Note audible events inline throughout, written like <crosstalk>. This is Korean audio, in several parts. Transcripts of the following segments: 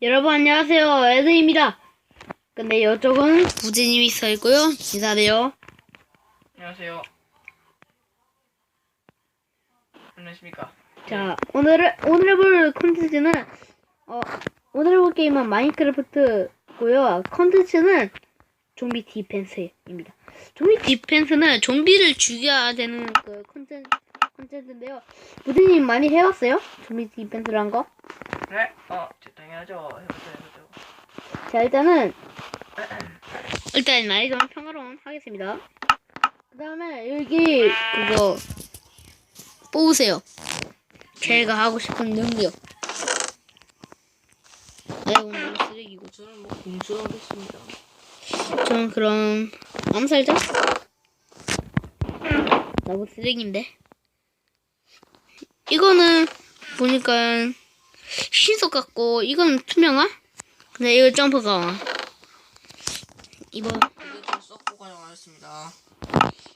여러분 안녕하세요. 에드입니다. 근데 이쪽은 부지님이 서 있고요. 인사돼요 안녕하세요. 안녕하십니까. 자 오늘 오늘 해볼 콘텐츠는 어 오늘 해볼 게임은 마인크래프트고요. 콘텐츠는 좀비 디펜스입니다. 좀비 디펜스는 좀비를 죽여야 되는 그 콘텐츠 콘텐츠인데요. 부지님 많이 해왔어요? 좀비 디펜스란 거? 네, 어, 저 당연하죠. 해보죠, 해보죠. 자 일단은 <clears throat> 일단 나이점 평화로운 하겠습니다. 그 다음에 여기 그거 뽑으세요. 제가 하고 싶은 능력. 아이고 너무 쓰레기고. 저는 뭐 공수하겠습니다. 저는 그럼 암살자? 너무 쓰레기인데. 이거는 보니까 신속 같고 이건 투명화? 근데 이거 점프 강화. 이거 이거 좀 썩고 가져가겠습니다.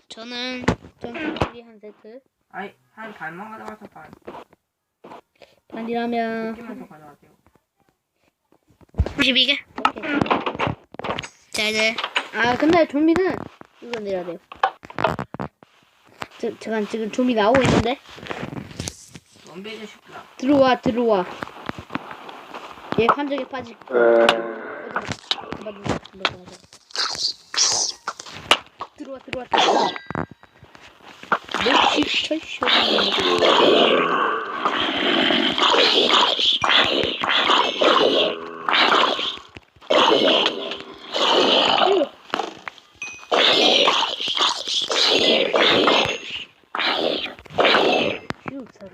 저는 점프 소리 한 세트. 아이, 한 반만 가져가서 반. 반이라면 끼면 더 가져가세요. 32개. 오케이. 자 이제 아 근데 좀비는 이거 내야 돼요. 저, 잠깐 지금 좀비 나오고 있는데 원베이저 쉽구나. 들어와 들어와. 얘 판정에 빠질 거. 맞아, 맞아, 맞아. 들어와 들어와 들어와. 역시 철쇼. 휴, 소리.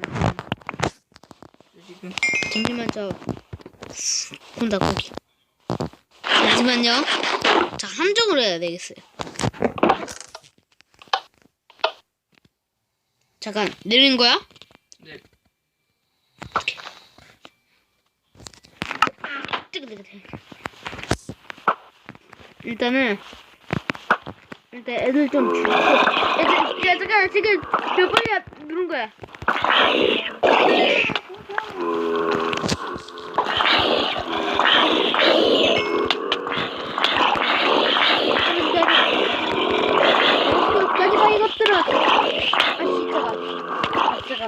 저 지금 잠시만 저 혼다 고기 잠시만요 자 함정으로 해야 되겠어요. 잠깐 내리는 거야? 네, 뜨거뜨거 일단은 일단 애들 좀 죽고 애들 야 잠깐 지금 몇 번이야 누른 거야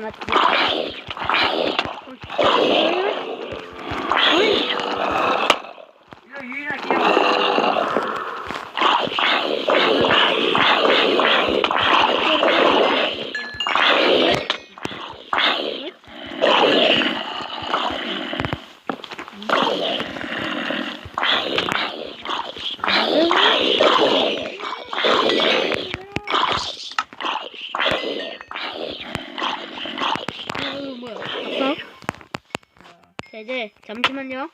아 진짜가 나 이거 유일한 기억. 어, 뭐야 아빠? 자 이제 잠시만요.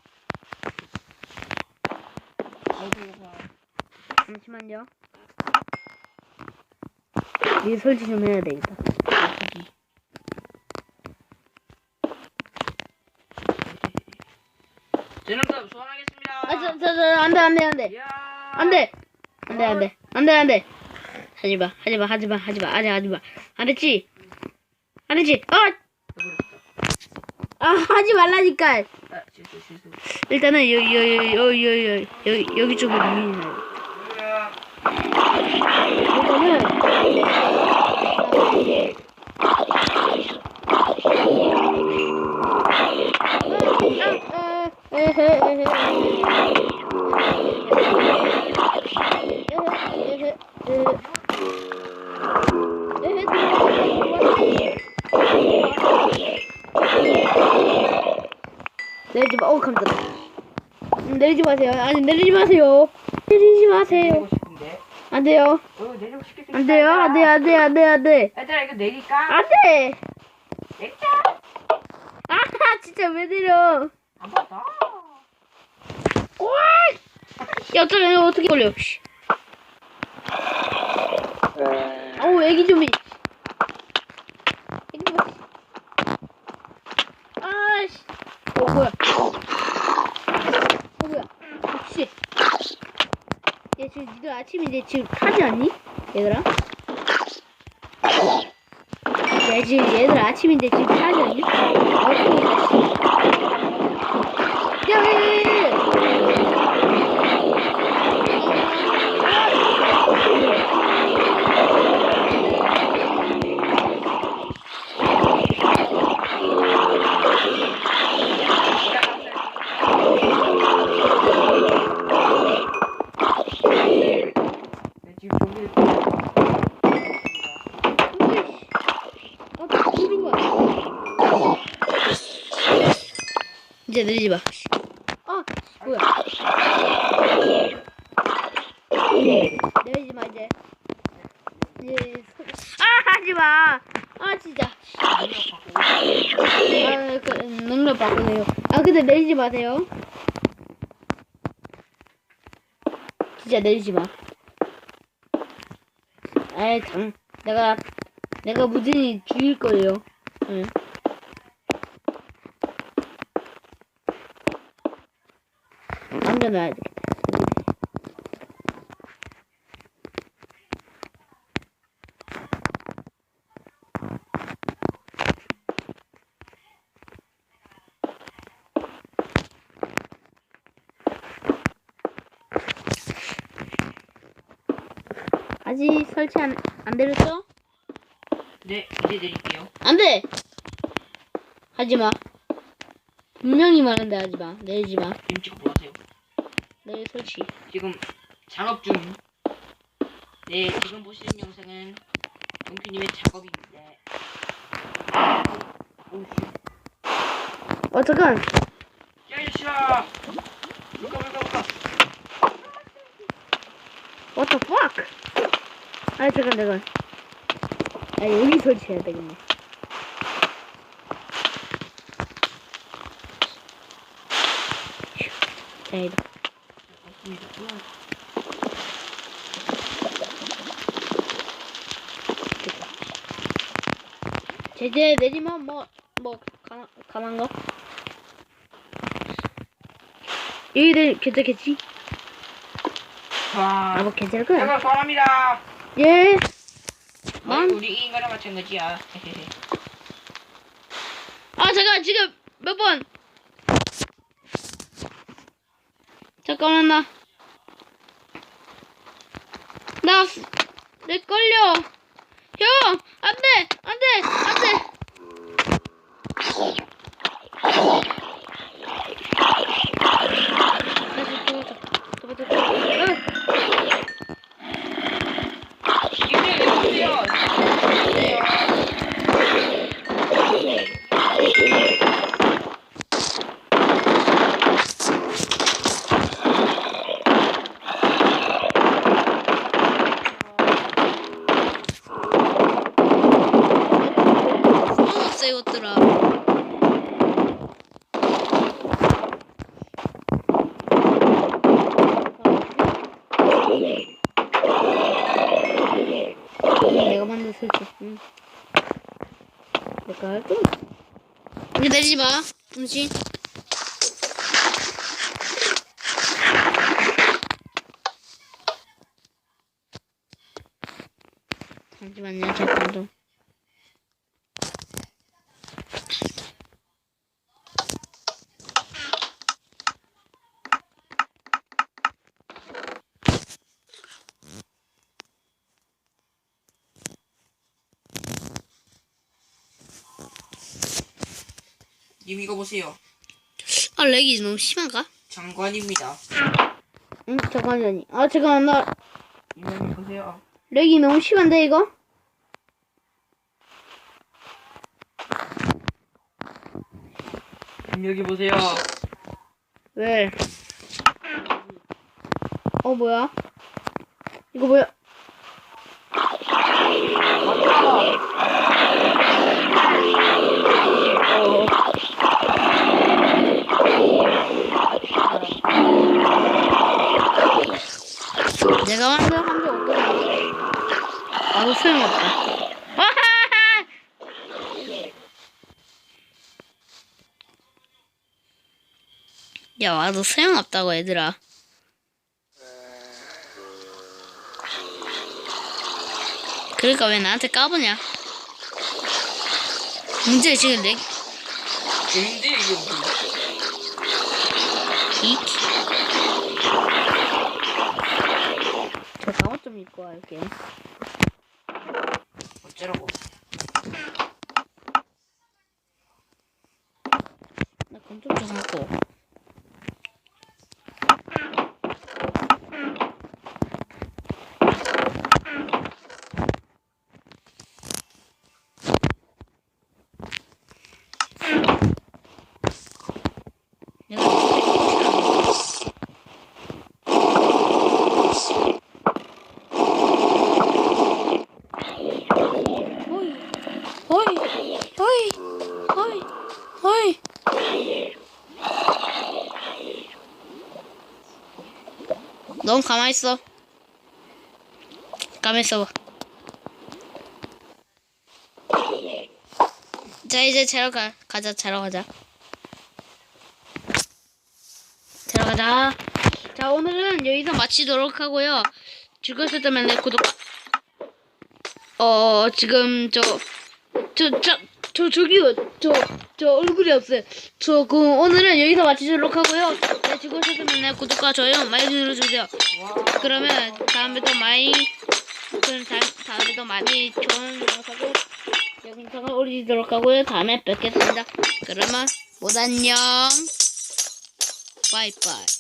어디로 가? 잠시만요. 이 설치 좀 해야 되겠다. 그럼 소환하겠습니다. 아저저저 안돼 안돼 안돼. 안돼. 안돼 안돼. 안돼 안돼. 하지마 하지마 하지마 하지마 아직 하지마. 안됐지? 안됐지? 아! 아 하지 말라니까 아, 실수, 실수. 일단은 여기 여기 여기 여기 여기 여기 여기 쪽으로 으아. 내 내리지 마세요. 아니 내리지 마세요. 내리지 마세요. 싶은데. 안 돼요. 어. 안 돼요. 안 돼. 안 돼. 안 돼. 안 돼. 얘들아, 이거 내릴까? 안 돼. 내릴까? 아 진짜 왜 내려? 안 봤다. 와! 야 어쩌면 이거 어떻게 걸려? 씨. 아우 애기 좀비. 애기 좀비. 아씨. 어 뭐야? 어 뭐야? 씨. 얘 지금 니들 아침인데 지금 타지 않니? 얘들아? 야 지금 얘들 아침인데 지금 타지 않니? 아침이다 씨. 야, 왜, 왜, 왜. 네, 지금 좀비를 어, 나 죽은 거야. 이제 내리지 마. 아, 뭐야. 내리지 마, 이제. 소- 아, 하지 마. 아, 진짜. 아, 그, 능력 바꾸네요. 아, 근데 내리지 마세요. 진짜 내리지 마. 아이, 장, 내가, 내가 무진히 죽일 거예요. 응. 남겨놔야 되 아직 설치 안, 안 되렸어? 네, 이제 내릴게요. 안 돼! 하지 마. 분명히 말한데 하지 마. 내리지 마. 지금 찍어 보세요. 내일 설치. 지금 작업 중. 네, 지금 보시는 영상은 용피님의 작업입니다. 오씨. 어, 잠깐. 야, 이씨야! 물가, 물가, 물가. What the fuck? 아, 잠깐, 잠깐. 아, 여기 설치해야 되겠네. 휴, 다행이다. 제재 내리면 뭐, 뭐, 가만, 거? 여기들 괜찮겠지? 아, 와. 뭐 괜찮을 거야. 제가 사람이다. 예. 만 만? 우리 인간과 마찬가지야. 아, 잠깐, 지금 몇 번? 잠깐만, 나. 나, 스- 내 걸려. 형! 안 돼! 안 돼! 안 돼! 도와줘. 으, 이게 왜 그래요? 상관없어, 이것들아. 내가 만든. 응. 내가 할게. 이제 내리지 마. 잠시. 잠시만요, 잠깐 좀. 님 이거 보세요. 아, 렉이 너무 심한가? 장관입니다. 응, 잠깐만요. 아, 잠깐만, 나 이모님 보세요. 렉이 너무 심한데, 이거? 님 여기 보세요. 왜? 어, 뭐야? 이거 뭐야? 어. 내가 만든 한적 없거든. 아무 소용없다. 와하하! 야, 와도 소용없다고, 얘들아. 그러니까 왜 나한테 까보냐? 문제 지금 내 재밌는데 이게? 히. 저 방어 좀 입고 갈게요. 어쩌라고. 나 건좀 좀 하고. 내가 어이, 어이, 어이, 어이, 어이. 넌 가만히 있어. 가만히 있어. 자 이제 자러 가 가자 자러 가자. 자러 가자. 자 오늘은 여기서 마치도록 하고요. 즐거우셨다면 내 구독. 어 지금 저 저 저 저 저기요 저 저 얼굴이 없어요. 저그 오늘은 여기서 마치도록 하고요. 네 즐거우셨다면 내 구독과 좋아요 많이 눌러주세요. 와. 그러면 다음에도 많이 그럼 다, 다음에도 많이 좋은 영상을 영상을 올리도록 하고요. 다음에 뵙겠습니다. 그러면 못 안녕. 바이바이.